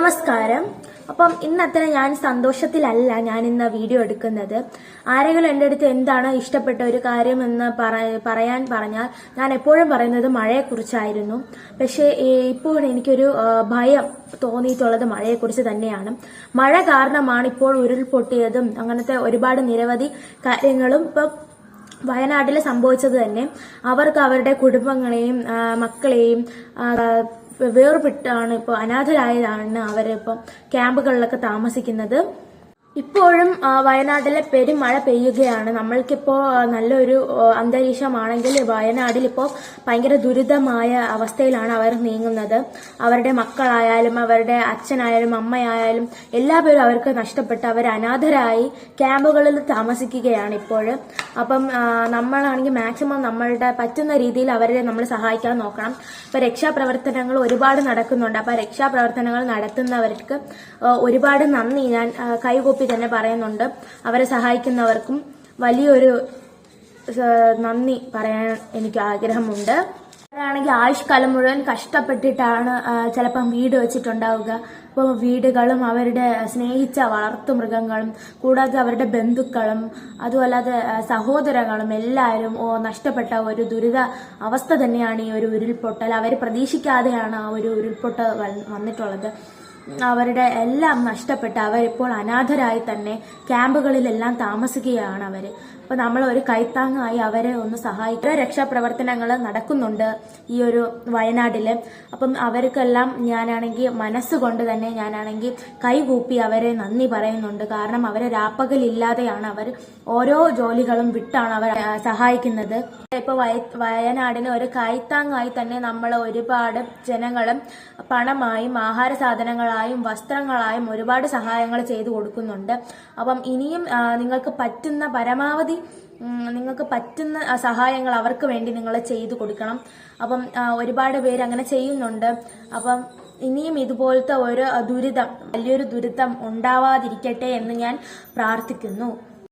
നമസ്കാരം. അപ്പം ഇന്നത്ര ഞാൻ സന്തോഷത്തിലല്ല ഞാൻ ഇന്ന് വീഡിയോ എടുക്കുന്നത്. ആരെങ്കിലും എന്റെ അടുത്ത് എന്താണ് ഇഷ്ടപ്പെട്ട ഒരു കാര്യം എന്ന് പറയാൻ പറഞ്ഞാൽ ഞാൻ എപ്പോഴും പറയുന്നത് മഴയെക്കുറിച്ചായിരുന്നു. പക്ഷേ ഇപ്പോൾ എനിക്കൊരു ഭയം തോന്നിയിട്ടുള്ളത് മഴയെക്കുറിച്ച് തന്നെയാണ്. മഴ കാരണമാണ് ഇപ്പോൾ ഉരുൾപൊട്ടിയതും അങ്ങനത്തെ ഒരുപാട് നിരവധി കാര്യങ്ങളും ഇപ്പം വയനാട്ടിൽ സംഭവിച്ചത് തന്നെ. അവർക്ക് അവരുടെ കുടുംബങ്ങളെയും മക്കളെയും വേർപെട്ടാണ് ഇപ്പോൾ അനാഥരായതാണ് അവരിപ്പം ക്യാമ്പുകളിലൊക്കെ താമസിക്കുന്നത്. ഇപ്പോഴും വയനാട്ടിലെ പെരുമഴ പെയ്യുകയാണ്. നമ്മൾക്കിപ്പോൾ ആ, നല്ലൊരു അന്തരീക്ഷമാണെങ്കിൽ വയനാട്ടിൽ ഇപ്പോൾ ഭയങ്കര ദുരിതമായ അവസ്ഥയിലാണ് അവർ നീങ്ങുന്നത്. അവരുടെ മക്കളായാലും അവരുടെ അച്ഛനായാലും അമ്മയായാലും എല്ലാവരും അവർക്ക് നഷ്ടപ്പെട്ട് അവർ അനാഥരായി ക്യാമ്പുകളിൽ താമസിക്കുകയാണ് ഇപ്പോൾ. അപ്പം നമ്മളാണെങ്കിൽ മാക്സിമം നമ്മളുടെ പറ്റുന്ന രീതിയിൽ അവരെ നമ്മൾ സഹായിക്കാൻ നോക്കണം. ഇപ്പൊ രക്ഷാപ്രവർത്തനങ്ങൾ ഒരുപാട് നടക്കുന്നുണ്ട്. അപ്പൊ രക്ഷാപ്രവർത്തനങ്ങൾ നടത്തുന്നവർക്ക് ഒരുപാട് നന്ദി. ഞാൻ ആ, കൈകൂപ്പി തന്നെ പറയുന്നുണ്ട്. അവരെ സഹായിക്കുന്നവർക്കും വലിയൊരു നന്ദി പറയാൻ എനിക്ക് ആഗ്രഹമുണ്ട്. അവരാണെങ്കിൽ ആയുഷ്കാലം മുഴുവൻ കഷ്ടപ്പെട്ടിട്ടാണ് ചിലപ്പം വീട് വെച്ചിട്ടുണ്ടാവുക. അപ്പോൾ വീടുകളും അവരുടെ സ്നേഹിച്ച വളർത്തു മൃഗങ്ങളും കൂടാതെ അവരുടെ ബന്ധുക്കളും അതുമല്ലാതെ സഹോദരങ്ങളും എല്ലാവരും ഓ നഷ്ടപ്പെട്ട ഒരു ദുരിത അവസ്ഥ തന്നെയാണ് ഈ ഒരു ഉരുൾപൊട്ടൽ. അവർ പ്രതീക്ഷിക്കാതെയാണ് ആ ഒരു ഉരുൾപൊട്ടൽ വന്നിട്ടുള്ളത്. അവരുടെ എല്ലാം നഷ്ടപ്പെട്ട് അവരിപ്പോൾ അനാഥരായി തന്നെ ക്യാമ്പുകളിലെല്ലാം താമസിക്കുകയാണ് അവർ. അപ്പോൾ നമ്മൾ ഒരു കൈത്താങ്ങായി അവരെ ഒന്ന് സഹായിക്കുക രക്ഷാപ്രവർത്തനങ്ങൾ നടക്കുന്നുണ്ട് ഈ ഒരു വയനാട്ടിൽ. അപ്പം അവർക്കെല്ലാം ഞാനാണെങ്കിൽ മനസ്സുകൊണ്ട് തന്നെ ഞാനാണെങ്കിൽ കൈകൂപ്പി അവരെ നന്ദി പറയുന്നുണ്ട്. കാരണം അവരെ രാപ്പകലില്ലാതെയാണ് അവർ ഓരോ ജോലികളും വിട്ടാണ് അവർ സഹായിക്കുന്നത്. ഇപ്പൊ വയ- വയനാടിന് ഒരു കൈത്താങ്ങായി തന്നെ നമ്മൾ ഒരുപാട് ജനങ്ങളും പണമായും ആഹാര സാധനങ്ങളായും വസ്ത്രങ്ങളായും ഒരുപാട് സഹായങ്ങൾ ചെയ്തു കൊടുക്കുന്നുണ്ട്. അപ്പം ഇനിയും നിങ്ങൾക്ക് പറ്റുന്ന പരമാവധി നിങ്ങൾക്ക് പറ്റുന്ന സഹായങ്ങൾ അവർക്ക് വേണ്ടി നിങ്ങൾ ചെയ്തു കൊടുക്കണം. അപ്പം ഒരുപാട് പേര് അങ്ങനെ ചെയ്യുന്നുണ്ട്. അപ്പം ഇനിയും ഇതുപോലത്തെ ഒരു ദുരിതം വലിയൊരു ദുരിതം ഉണ്ടാവാതിരിക്കട്ടെ എന്ന് ഞാൻ പ്രാർത്ഥിക്കുന്നു.